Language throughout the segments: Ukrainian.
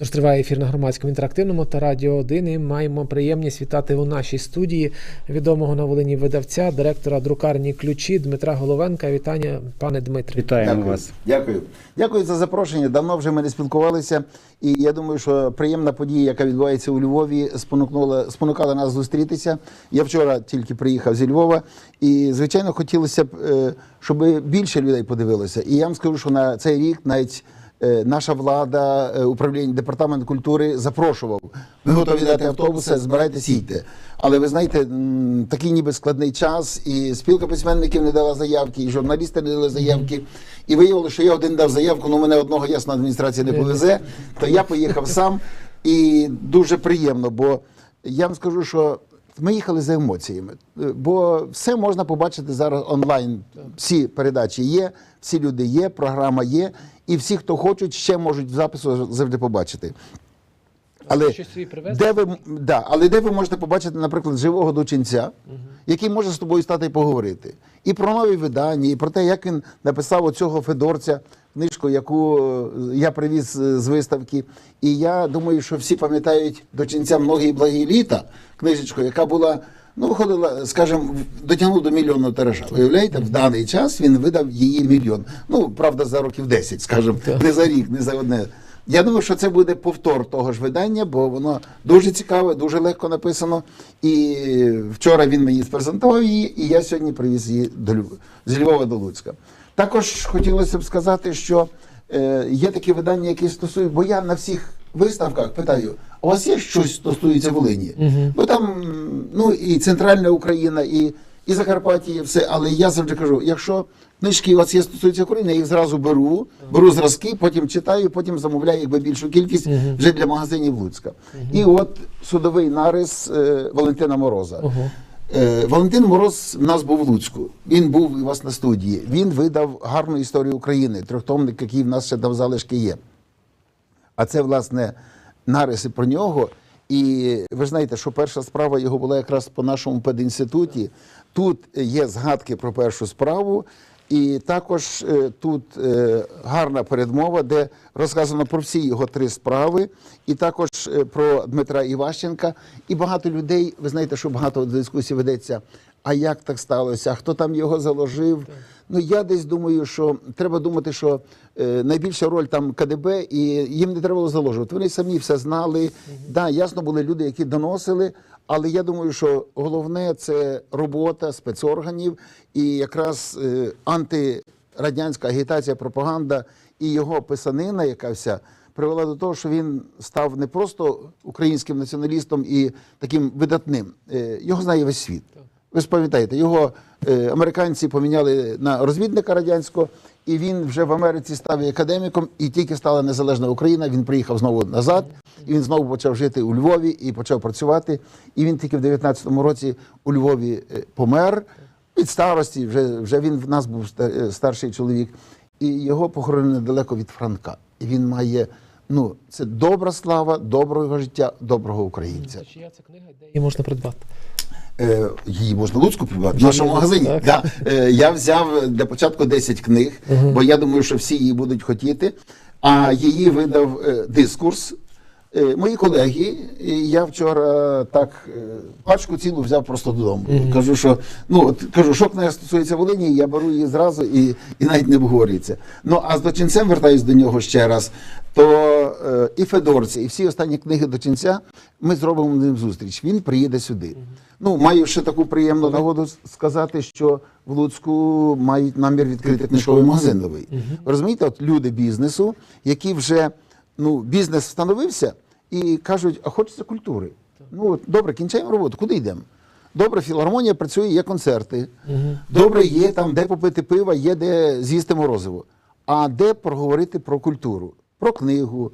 Тож триває ефір на громадському інтерактивному та радіо 1 і маємо приємність вітати у нашій студії відомого на Волині видавця, директора друкарні ключі Дмитра Головенка. Вітання, пане Дмитре. Вітаємо Дякую. вас. Дякую. Дякую за запрошення. Давно вже ми не спілкувалися, і я думаю, що приємна подія, яка відбувається у Львові, спонукнула спонукала нас зустрітися. Я вчора тільки приїхав зі Львова, і звичайно хотілося б, е, щоб більше людей подивилося. І я вам скажу, що на цей рік навіть. Е, Наша влада, е, управління департамент культури запрошував. Ми готові дати автобуси, збирайтесь, їдьте. Але ви знаєте, такий ніби складний час, і спілка письменників не дала заявки, і журналісти не дали заявки. І виявилося, що я один дав заявку, ну мене одного ясно адміністрація не повезе. То я поїхав сам, і дуже приємно, бо я вам скажу, що. Ми їхали за емоціями, Е, бо все можна побачити зараз онлайн. Всі передачі є, всі люди є, програма є, і всі, хто хочуть, ще можуть в запису завжди побачити. Але де ви да, але де ви можете побачити, наприклад, живого дочинця, який може з тобою стати і поговорити, і про нові видання, і про те, як він написав оцього Федорця книжку, яку е, я привіз е, з виставки. І я думаю, що всі пам'ятають дочинця многі благі літа, книжечку, яка була. Ну, виходила, скажімо, дотягнув до мільйонного тиража. Виявляєте, в даний час він видав її мільйон. Ну, правда, за років 10, скажімо, не за рік, не за одне. Я думаю, що це буде повтор того ж видання, бо воно дуже цікаве, дуже легко написано. І вчора він мені спрезентував її, і я сьогодні привіз її до Львова, з Львова до Луцька. Також хотілося б сказати, що е, є такі видання, які стосують, бо я на всіх виставках питаю: у вас є щось стосується Волині? Бо там ну і центральна Україна, і, і Закарпаття є все. Але я завжди кажу: якщо книжки у вас є стосуються України, я їх зразу беру, беру зразки, потім читаю, потім замовляю якби більшу кількість вже для магазинів Луцька. І от судовий нарис е, Валентина Мороза. Ого. Е, Валентин Мороз в нас був в Луцьку. Він був у вас на студії. Він видав гарну історію України, трьохтомник, який в нас ще там залишки є. А це, власне, нариси про нього. І ви знаєте, що перша справа його була якраз по нашому пединституті. Тут є згадки про першу справу, і також е, тут е, гарна передмова, де розказано про всі його три справи, і також е, про Дмитра Іващенка. І багато людей, ви знаєте, що багато дискусій ведеться. А як так сталося? Хто там його заложив? Ну я десь думаю, що треба думати, що е, найбільша роль там КДБ, і їм не треба було заложувати. Вони самі все знали. Да, ясно, були люди, які доносили. Але я думаю, що головне це робота спецорганів і якраз е, антирадянська агітація, пропаганда і його писанина, яка вся привела до того, що він став не просто українським націоналістом і таким видатним. Е, Його знає весь світ. Ви ж пам'ятаєте, його е, американці поміняли на розвідника радянського, і він вже в Америці став і академіком, і тільки стала незалежна Україна. Він приїхав знову назад, і він знову почав жити у Львові і почав працювати. І він тільки в 19-му році у Львові е, помер від старості. Вже, вже він в нас був е, старший чоловік, і його похоронено недалеко від Франка. І він має. Ну, це добра слава, доброго життя, доброго українця. Чия це книга, де її можна придбати? Е, Її можна в Луцьку придбати в нашому магазині. Да. Е, Я взяв для початку 10 книг, бо я думаю, що всі її будуть хотіти. А її видав е, дискурс. Е, Мої колеги, я вчора так е, пачку цілу взяв просто додому. Кажу, що ну от кажу, що книга стосується Волині, я беру її зразу і, і навіть не обговорюється. Ну а з дочинцем вертаюсь до нього ще раз. То е, і Федорці, і всі останні книги дочинця ми зробимо ним зустріч. Він приїде сюди. Ну, маю ще таку приємну нагоду сказати, що в Луцьку мають намір відкрити книжковий магазин новий. Ви розумієте, от люди бізнесу, які вже ну, бізнес встановився і кажуть, а хочеться культури. Ну, от, добре, кінчаємо роботу, куди йдемо? Добре, філармонія працює, є концерти. Добре, є там, де попити пива, є де з'їсти морозиво. А де проговорити про культуру, про книгу,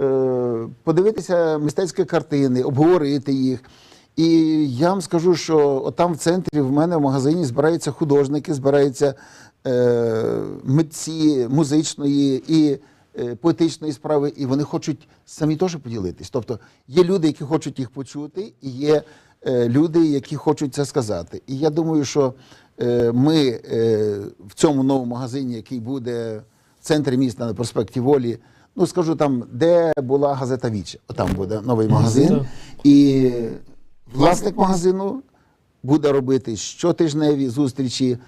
е, подивитися мистецькі картини, обговорити їх. І я вам скажу, що от там в центрі в мене в магазині збираються художники, збираються е, митці музичної і поетичної справи, і вони хочуть самі теж поділитись. Тобто є люди, які хочуть їх почути, і є е, люди, які хочуть це сказати. І я думаю, що е, ми е, в цьому новому магазині, який буде в центрі міста на проспекті Волі, ну скажу там, де була газета Віч. Отам буде новий магазин. І власник магазину буде робити щотижневі зустрічі.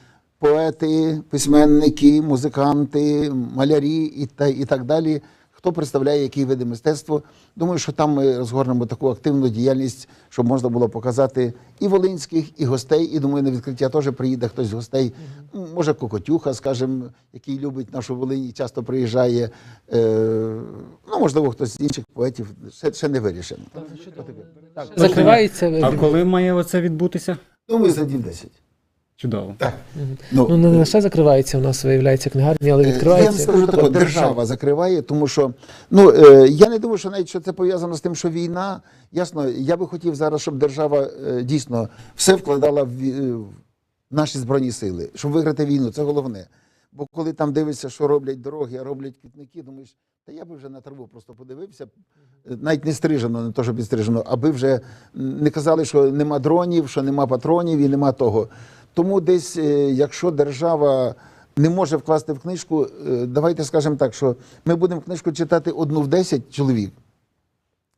Поети, письменники, музиканти, малярі і, та, і так далі. Хто представляє які види мистецтва. Думаю, що там ми розгорнемо таку активну діяльність, щоб можна було показати і волинських, і гостей. І думаю, на відкриття теж приїде хтось з гостей. М, Може, Кокотюха, скажімо, який любить нашу Волинь і часто приїжджає. Е, ну, можливо, хтось з інших поетів. Ще, ще не вирішено. Закривається. А коли має оце відбутися? Думаю, за днів 10. Чудово. Ну, не лише закривається у нас, виявляється, книгарня, але Е, відкривається. Я не скажу Тобто держава закриває, тому що ну е, я не думаю, що навіть що це пов'язано з тим, що війна. Ясно, я би хотів зараз, щоб держава е, дійсно все вкладала в, е, в наші збройні сили, щоб виграти війну. Це головне. Бо коли там дивишся, що роблять дороги, а роблять квітники, думаєш, та я би вже на траву просто подивився, е, навіть не стрижено, не то, що підстрижено, аби вже не казали, що нема дронів, що нема патронів і нема того. Тому десь, е, якщо держава не може вкласти в книжку, е, давайте скажемо так, що ми будемо книжку читати одну в 10 чоловік.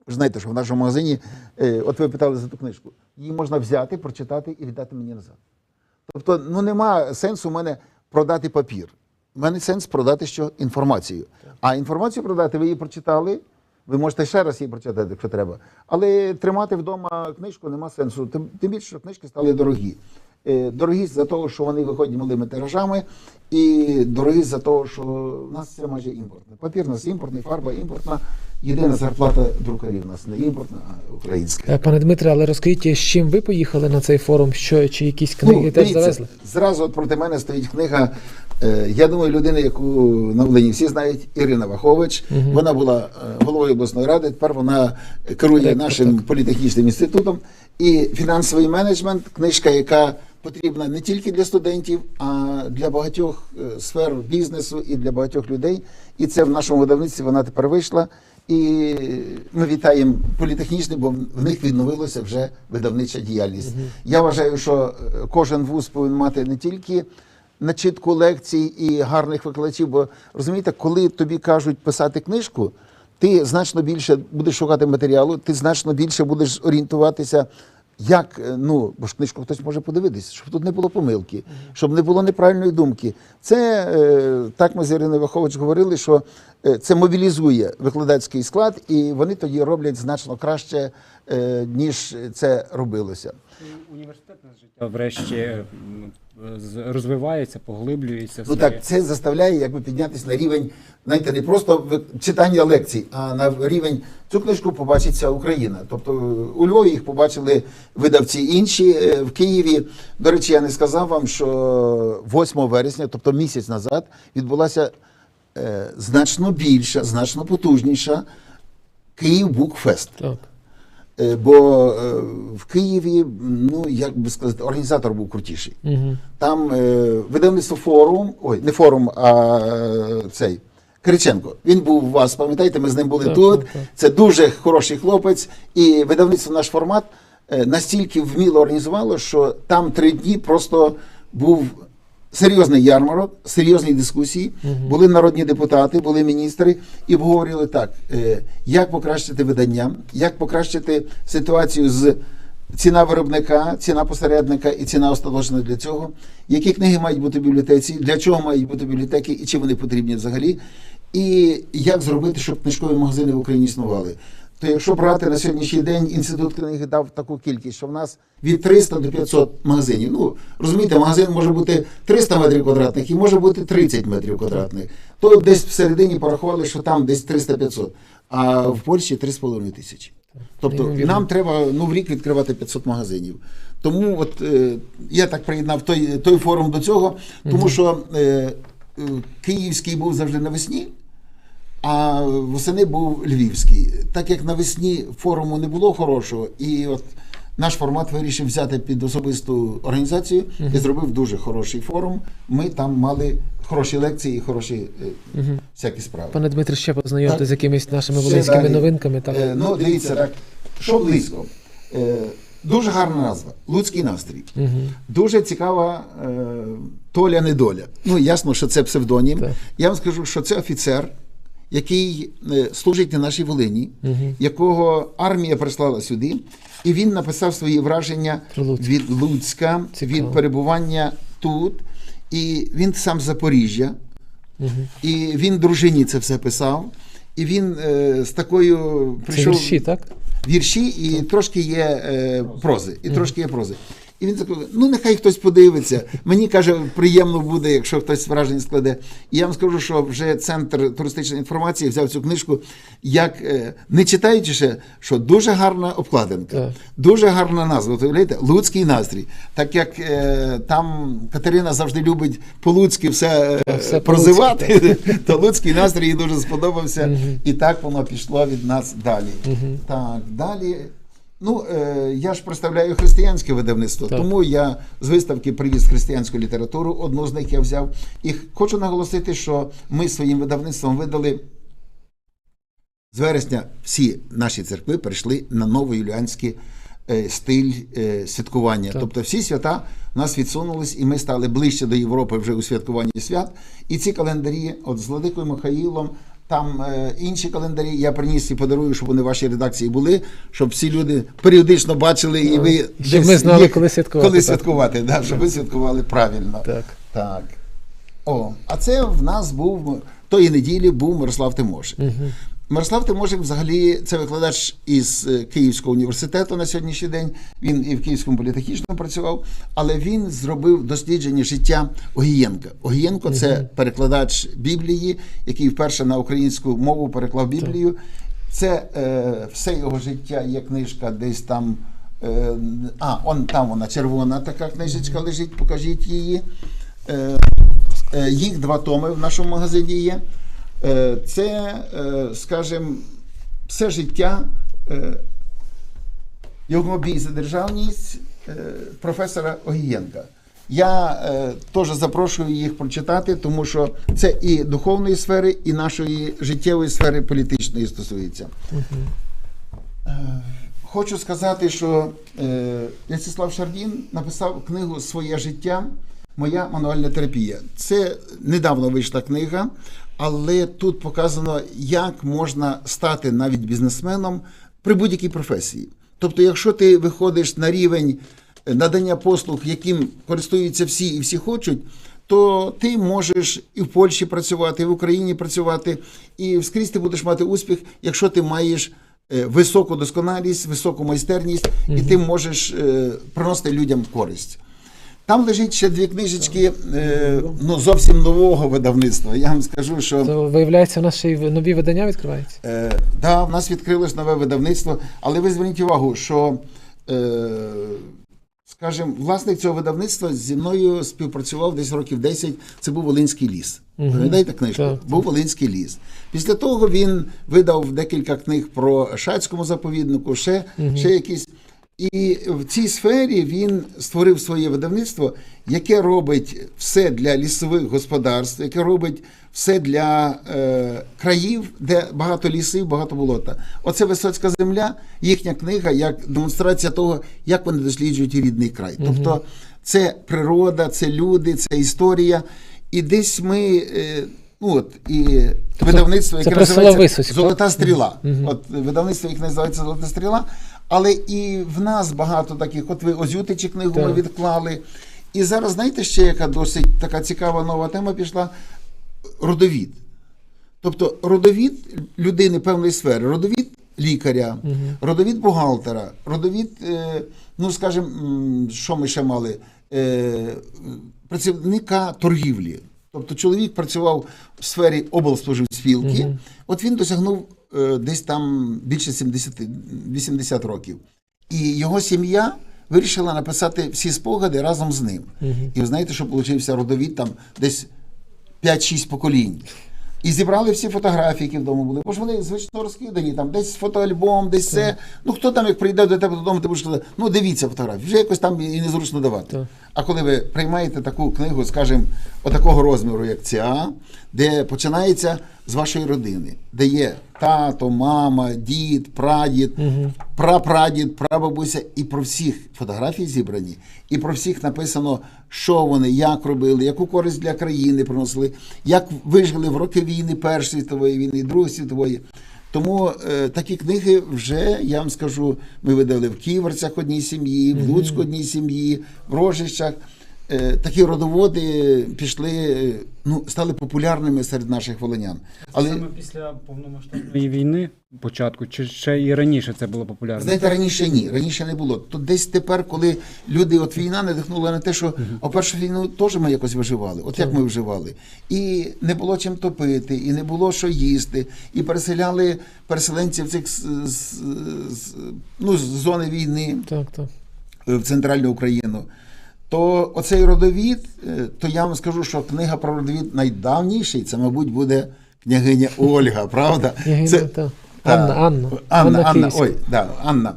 Ви знаєте, що в нашому магазині, е, от ви питали за ту книжку, її можна взяти, прочитати і віддати мені назад. Тобто, ну нема сенсу в мене продати папір. У мене сенс продати що інформацію. А інформацію продати, ви її прочитали. Ви можете ще раз її прочитати, якщо треба. Але тримати вдома книжку нема сенсу. Тим, більше, що книжки стали дорогі. Е, Дорогі за того, що вони виходять малими тиражами, і дорогі за того, що в нас це майже імпортне. Папір у нас імпортний, фарба імпортна. Єдина зарплата друкарів у нас не імпортна, а українська. Е, Пане Дмитре, але розкажіть, з чим ви поїхали на цей форум? Що чи якісь книги Ну, теж завезли? Зразу от проти мене стоїть книга. е, Я думаю, людина, яку на Волині всі знають, Ірина Вахович. Вона була головою обласної ради. Тепер вона керує Так, нашим політехнічним інститутом. І фінансовий менеджмент книжка, яка потрібна не тільки для студентів, а для багатьох е, сфер бізнесу і для багатьох людей. І це в нашому видавництві вона тепер вийшла. І ми вітаємо політехнічний, бо в них відновилася вже видавнича діяльність. Я вважаю, що е, кожен вуз повинен мати не тільки начитку лекцій і гарних викладачів, бо розумієте, коли тобі кажуть писати книжку, ти значно більше будеш шукати матеріалу, ти значно більше будеш орієнтуватися. Як, е, ну, бо ж книжку хтось може подивитися, щоб тут не було помилки, щоб не було неправильної думки. Це е, так ми з Іриною Вахович говорили, що е, це мобілізує викладацький склад, і вони тоді роблять значно краще, ніж це робилося. Університетне життя врешті розвивається, поглиблюється. Ну так, це заставляє якби піднятися на рівень, знаєте, не просто читання лекцій, а на рівень цю книжку побачить вся Україна. Тобто у Львові їх побачили видавці інші е, в Києві. До речі, я не сказав вам, що 8 вересня, тобто місяць назад, відбулася е, значно більша, значно потужніша Київ Букфест. Так. Е, Бо е, в Києві, ну як би сказати, організатор був крутіший. Угу. Там е, видавництво форум, ой, не форум, а цей Кириченко. Він був у вас, пам'ятаєте, ми з ним були Так, тут. так, так. Це дуже хороший хлопець. І видавництво наш формат настільки вміло організувало, що там три дні просто був. Серйозний ярмарок, серйозні дискусії. Були народні депутати, були міністри і обговорювали так, е, як покращити видання, як покращити ситуацію з ціна виробника, ціна посередника і ціна остаточна для цього. Які книги мають бути в бібліотеці, для чого мають бути бібліотеки і чи вони потрібні взагалі. І як зробити, щоб книжкові магазини в Україні існували. То якщо брати на сьогоднішній день інститут книги дав таку кількість, що в нас від 300 до 500 магазинів. Ну розумієте, магазин може бути 300 метрів квадратних і може бути 30 метрів квадратних. То десь всередині порахували, що там десь 300-500, а в Польщі 3,5 тисячі. Тобто нам треба ну, в рік відкривати 500 магазинів. Тому от е, я так приєднав той, той форум до цього, тому що е, е, Київський був завжди навесні, а восени був Львівський. Так як навесні форуму не було хорошого, і от наш формат вирішив взяти під особисту організацію і зробив дуже хороший форум. Ми там мали хороші лекції і хороші е, всякі справи. Пане Дмитре, ще познайомте з якимись нашими волинськими далі. новинками. Так. Е, ну, дивіться, так, що близько. Е, дуже гарна назва. Луцький настрій. Угу. Дуже цікава е, Толя недоля. Ну, ясно, що це псевдонім. Так. Я вам скажу, що це офіцер, який е, служить на нашій Волині, якого армія прислала сюди, і він написав свої враження Луцьк. від Луцька, Цікаво. від перебування тут. І він сам з Запоріжжя, і він дружині це все писав. І він е, з такою Це прийшов вірші, так? вірші, і трошки є е, прози. І трошки є прози. І він такий, ну нехай хтось подивиться. Мені каже, приємно буде, якщо хтось враження складе. І я вам скажу, що вже центр туристичної інформації взяв цю книжку, як е, не читаючи ще, що дуже гарна обкладинка, Так. дуже гарна назва. От Уявляєте, Луцький настрій. Так як е, там Катерина завжди любить по-луцьки все, е, все прозивати, то Луцький настрій їй дуже сподобався. І так воно пішло від нас далі. Так, далі. Ну, е, я ж представляю християнське видавництво, Так. тому я з виставки привіз християнську літературу, одну з них я взяв. І хочу наголосити, що ми своїм видавництвом видали з вересня всі наші церкви перейшли на новоюліанський е, стиль е, святкування. Так. Тобто всі свята у нас відсунулись, і ми стали ближче до Європи вже у святкуванні свят. І ці календарі, от з Владикою Михаїлом, там е, інші календарі, я приніс і подарую, щоб вони в вашій редакції були, щоб всі люди періодично бачили, і ви Щоб десь ми знали, їх- коли святкувати, Коли так. святкувати, да, щоб ви святкували правильно. Так. Так. О, а це в нас був тої неділі був Мирослав Тимошик. Мирослав Тимошик взагалі це викладач із е, Київського університету на сьогоднішній день. Він і в Київському політехнічному працював, але він зробив дослідження життя Огієнка. Огієнко це перекладач Біблії, який вперше на українську мову переклав Біблію. Це е, все його життя є книжка десь там. Е, а, он там вона червона така книжечка лежить, покажіть її. Е, е, їх два томи в нашому магазині є. Е, це, е, скажімо, все життя е, його бій за державність е, професора Огієнка. Я е, теж запрошую їх прочитати, тому що це і духовної сфери, і нашої життєвої сфери політичної стосується. Е, Хочу сказати, що е, В'ячеслав Шардін написав книгу Своє життя. Моя мануальна терапія. Це недавно вийшла книга, але тут показано, як можна стати навіть бізнесменом при будь-якій професії. Тобто, якщо ти виходиш на рівень надання послуг, яким користуються всі і всі хочуть, то ти можеш і в Польщі працювати, і в Україні працювати, і скрізь ти будеш мати успіх, якщо ти маєш е, високу досконалість, високу майстерність, і ти можеш е, приносити людям користь. Там лежить ще дві книжечки е, ну, зовсім нового видавництва. Я вам скажу, що То, виявляється, у нас ще й нові видання відкриваються. Е, да, в нас відкрилось нове видавництво, але ви зверніть увагу, що, е, скажімо, власник цього видавництва зі мною співпрацював десь років 10. Це був Волинський ліс. Пам'ятаєте книжку? Так, був Волинський ліс. Після того він видав декілька книг про Шацькому заповіднику, ще, ще якісь. І в цій сфері він створив своє видавництво, яке робить все для лісових господарств, яке робить все для е, країв, де багато лісів, багато болота. Оце Висоцька земля, їхня книга, як демонстрація того, як вони досліджують рідний край. Тобто це природа, це люди, це історія. І десь ми. Е, Ну, от, і видавництво, яке називається Висоцьк. Золота стріла. От видавництво, яке називається Золота стріла. Але і в нас багато таких, от ви Озютичі книгу ми відклали. І зараз, знаєте, ще яка досить така цікава нова тема пішла родовід. Тобто родовід людини певної сфери, родовід лікаря, родовід бухгалтера, родовід, е, ну скажімо, що ми ще мали, е, працівника торгівлі. Тобто чоловік працював в сфері облспоживспілки, от він досягнув десь там більше 70, 80 років. І його сім'я вирішила написати всі спогади разом з ним. І ви знаєте, що получився родовід там десь 5-6 поколінь. І зібрали всі фотографії, які вдома були. Бо ж вони звично розкидані, там десь фотоальбом, десь це. Ну хто там, як прийде до тебе додому, ти будеш казати, ну дивіться фотографії, вже якось там і незручно давати. Так. А коли ви приймаєте таку книгу, скажімо, отакого розміру, як ця, де починається з вашої родини, де є тато, мама, дід, прадід, прапрадід, прабабуся, і про всіх фотографії зібрані, і про всіх написано, що вони, як робили, яку користь для країни приносили, як вижили в роки війни Першої світової війни, Другої світової. Тому е, такі книги вже, я вам скажу, ми видали в Ківерцях одній сім'ї, в Луцьку одній сім'ї, в Рожищах. Е, такі родоводи пішли, е, ну, стали популярними серед наших волинян. Але Саме після повномасштабної війни, початку, чи ще і раніше це було популярно? знаєте, раніше ні, раніше не було. То десь тепер, коли люди, от війна надихнула на те, що а першу війну теж ми якось виживали. От як ми виживали. І не було чим топити, і не було що їсти, і переселяли переселенців цих з, з, з, ну, з зони війни. Так, так. в центральну Україну. То оцей родовід, е, то я вам скажу, що книга про родовід найдавніший, це, мабуть, буде княгиня Ольга, правда? Це- та. Анна, Анна. Анна, Анна Анна, ой, да, Анна.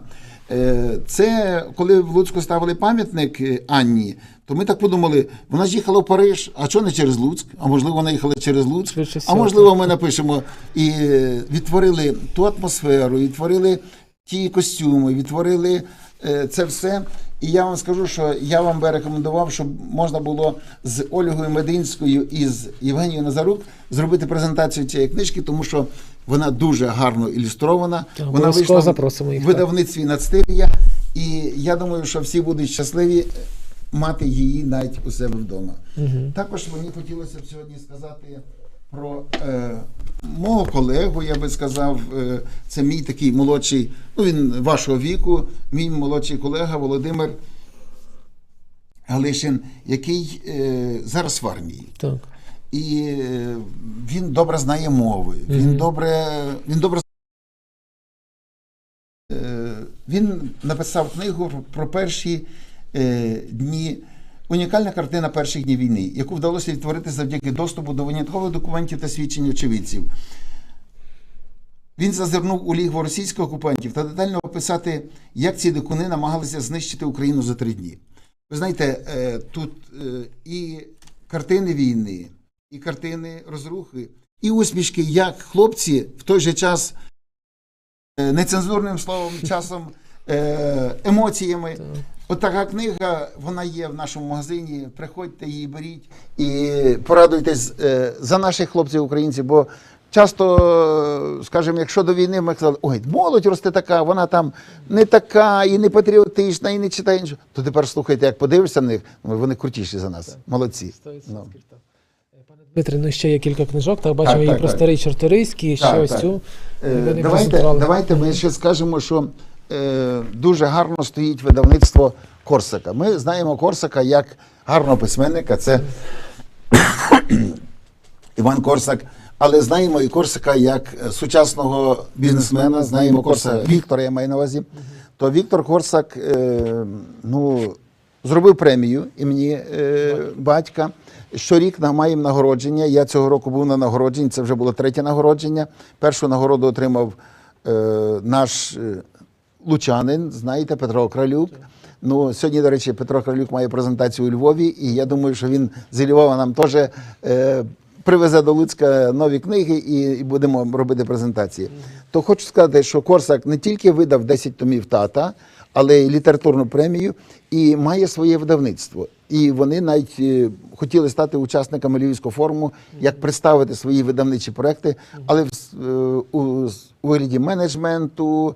Е, Це коли в Луцьку ставили пам'ятник е, Анні, то ми так подумали, вона ж їхала в Париж, а чого не через Луцьк? А можливо, вона їхала через Луцьк. А можливо, ми напишемо і відтворили ту атмосферу, відтворили ті костюми, відтворили це все. І я вам скажу, що я вам би рекомендував, щоб можна було з Ольгою Мединською і з Євгенією Назарук зробити презентацію цієї книжки, тому що вона дуже гарно ілюстрована. Так, вона вийшла запросимо їх, в видавництві Нацтирія. І я думаю, що всі будуть щасливі мати її навіть у себе вдома. Також мені хотілося б сьогодні сказати про е, мого колегу, я би сказав, е, це мій такий молодший, ну він вашого віку, мій молодший колега Володимир Галишин, який е, зараз в армії. так. І е, він добре знає мови, він добре, він добре Е, він написав книгу про перші е, дні. Унікальна картина перших днів війни, яку вдалося відтворити завдяки доступу до виняткових документів та свідчень очевидців. Він зазирнув у лігво російських окупантів та детально описати, як ці дикуни намагалися знищити Україну за три дні. Ви знаєте, е, тут е, і картини війни, і картини розрухи, і усмішки, як хлопці в той же час е, нецензурним словом, часом, емоціями. От така книга, вона є в нашому магазині. Приходьте її беріть і порадуйтесь е, за наших хлопців українців, бо часто, е, скажімо, якщо до війни ми казали, ой, молодь росте така, вона там не така, і не патріотична, і не читає нічого. То тепер слухайте, як подивишся на них, ну, вони крутіші за нас. Молодці. Ну. Пане Дмитре, ну ще є кілька книжок, так бачимо Так, і так, про так. старий Чорторийський, ще Так, ось так. цю. Е, Давайте, давайте ми ще скажемо, що е, дуже гарно стоїть видавництво Корсака. Ми знаємо Корсака як гарного письменника. Це Іван Корсак. Але знаємо і Корсака як е, сучасного бізнесмена, знаємо Корсака Віктора, я маю на увазі. То Віктор Корсак е, ну, зробив премію імені е, батька. Щорік на- маємо нагородження. Я цього року був на нагородженні, це вже було третє нагородження. Першу нагороду отримав е, наш е, лучанин, знаєте, Петро Кралюк. Ну, сьогодні, до речі, Петро Кралюк має презентацію у Львові, і я думаю, що він з Львова нам теж е, привезе до Луцька нові книги і, і будемо робити презентації. То хочу сказати, що Корсак не тільки видав 10 томів тата, але й літературну премію і має своє видавництво. І вони навіть е, хотіли стати учасниками Львівського форуму, як представити свої видавничі проекти, але в, е, у, у вигляді менеджменту,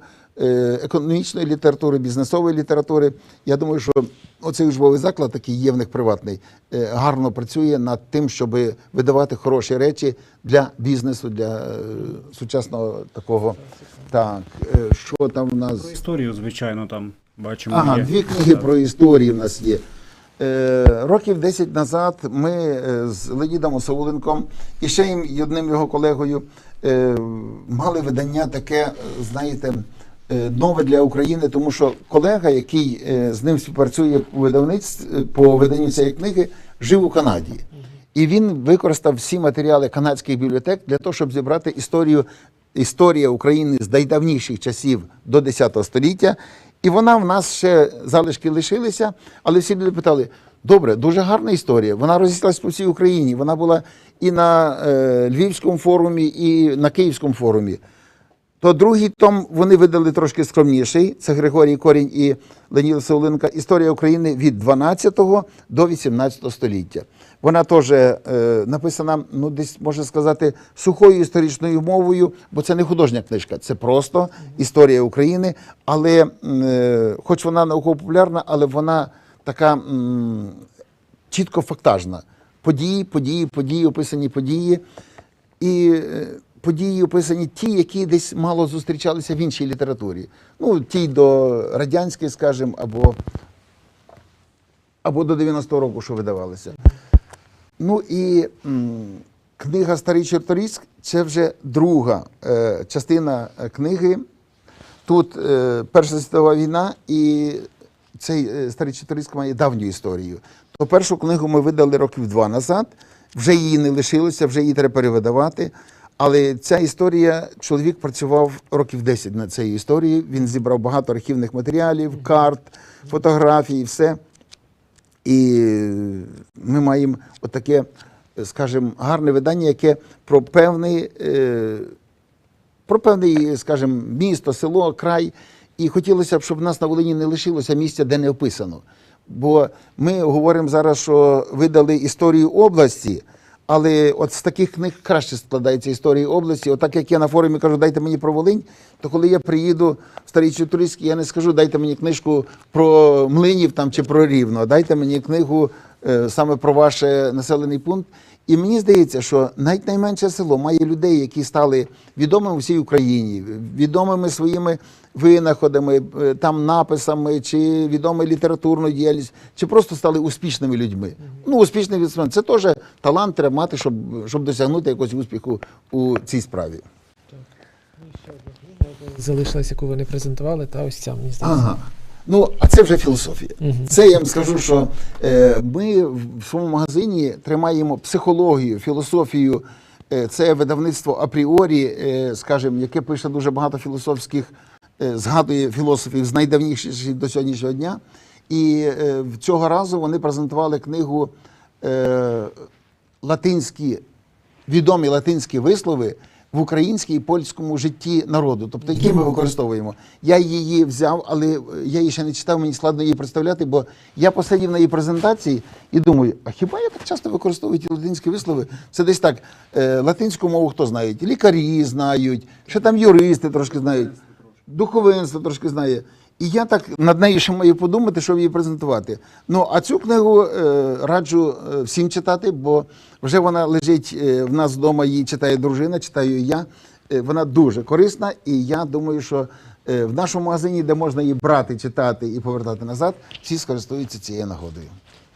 економічної літератури, бізнесової літератури. Я думаю, що оцей учбовий заклад, такий є в них приватний, е, гарно працює над тим, щоб видавати хороші речі для бізнесу, для е, сучасного такого. Так, е, що там в нас? Про історію, звичайно, там бачимо. Ага, є. дві книги про історію в нас є. Е, років 10 назад ми е, з Леонідом Осауленком і ще одним його колегою е, мали видання таке, е, знаєте, е, нове для України, тому що колега, який е, з ним співпрацює по видавництві по виданню цієї книги, жив у Канаді. І він використав всі матеріали канадських бібліотек для того, щоб зібрати історію історія України з найдавніших часів до 10 століття. І вона в нас ще залишки лишилися, але всі люди питали: Добре, дуже гарна історія. Вона розійшлася по всій Україні. Вона була і на е, Львівському форумі, і на Київському форумі. То другий том вони видали трошки скромніший. Це Григорій Корінь і Леонід Сауленка. Історія України від 12 до 18 століття. Вона теж е, написана, ну десь можна сказати, сухою історичною мовою, бо це не художня книжка, це просто історія України. Але, е, хоч вона науково-популярна, але вона така м, чітко фактажна. Події, події, події, описані події. І е, події описані ті, які десь мало зустрічалися в іншій літературі. Ну, ті до радянської, скажімо, або, або до 90-го року, що видавалися. Ну і м, книга Старий Чорторізк це вже друга е, частина е, книги. Тут е, Перша світова війна, і цей е, старий Чорторізк має давню історію. То першу книгу ми видали років два назад, вже її не лишилося, вже її треба перевидавати. Але ця історія, чоловік працював років 10 над цією історією. Він зібрав багато архівних матеріалів, карт, фотографій, все. І ми маємо отаке, скажімо, гарне видання, яке про певний, е, про певний, скажімо, місто, село, край. І хотілося б, щоб в нас на Волині не лишилося місця, де не описано. Бо ми говоримо зараз, що видали історію області, але от з таких книг краще складається історія області. Отак як я на форумі кажу, дайте мені про Волинь, то коли я приїду в Старий Чуторійський, я не скажу, дайте мені книжку про млинів там чи про рівно, дайте мені книгу е, саме про ваш е, населений пункт. І мені здається, що навіть найменше село має людей, які стали відомими у всій Україні, відомими своїми винаходами, е, там написами, чи відомою літературною діяльністю, чи просто стали успішними людьми. Ну, успішний відсмен. Це теж талант треба мати, щоб, щоб досягнути якогось успіху у цій справі. Так. Залишилась, яку ви не презентували, та ось ця мені здається. Ага. Ну, а це вже філософія. Це я вам скажу, що е, ми в своєму магазині тримаємо психологію, філософію. Е, це видавництво апріорі, е, скажімо, яке пише дуже багато філософських, е, згадує філософів з найдавніших до сьогоднішнього дня. І е, цього разу вони презентували книгу е, латинські відомі латинські вислови в українській і польському житті народу, тобто які ми використовуємо. Я її взяв, але е, я її ще не читав, мені складно її представляти, бо я посидів на її презентації і думаю, а хіба я так часто використовую ті латинські вислови? Це десь так. е, Латинську мову хто знає? Лікарі знають, ще там юристи трошки знають, духовенство трошки знає. І я так над нею ще маю подумати, щоб її презентувати. Ну а цю книгу е, раджу е, всім читати, бо вже вона лежить е, в нас вдома, її читає дружина, читаю я. Е, вона дуже корисна, і я думаю, що в нашому магазині, де можна її брати, читати і повертати назад, всі скористуються цією нагодою.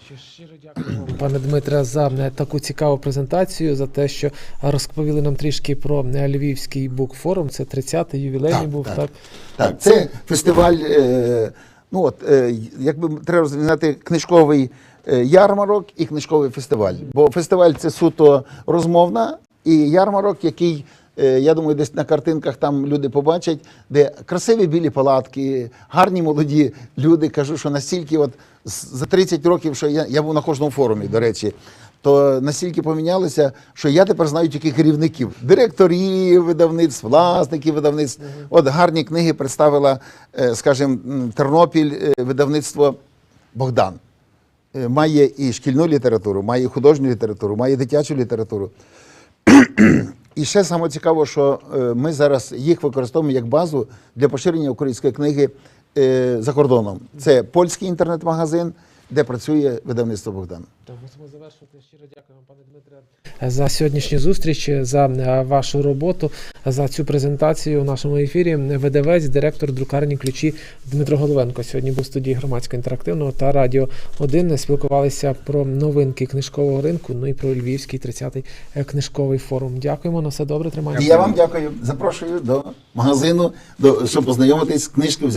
Що щиро дякую вам, пане Дмитре, за е, таку цікаву презентацію, за те, що розповіли нам трішки про е, Львівський букфорум. Це 30-й ювілейний Так, був, так. так? Так, це фестиваль. Е, ну от е, якби треба розрізняти книжковий е, ярмарок і книжковий фестиваль. Бо фестиваль це суто розмовна, і ярмарок, який. Е, Я думаю, десь на картинках там люди побачать, де красиві білі палатки, гарні молоді люди. Кажу, що настільки, от за 30 років, що я, я був на кожному форумі, до речі, то настільки помінялося, що я тепер знаю тільки керівників, директорів видавництв, власників видавництв. От гарні книги представила, е, скажімо, Тернопіль, е, видавництво Богдан. Має і шкільну літературу, має і художню літературу, має дитячу літературу. І ще саме цікаво, що е, ми зараз їх використовуємо як базу для поширення української книги е, за кордоном. Це польський інтернет-магазин, де працює видавництво Богдан. Так, мусимо завершувати. Щиро дякую вам, пане Дмитре, за сьогоднішню зустріч, за е, вашу роботу, за цю презентацію у нашому ефірі. Видавець, директор друкарні ключі Дмитро Головенко. Сьогодні був в студії громадського інтерактивного та радіо 1. Спілкувалися про новинки книжкового ринку, ну і про Львівський 30-й е, книжковий форум. Дякуємо на все добре. І Тримайте. я вам дякую. Запрошую до магазину, до, щоб познайомитись з книжкою.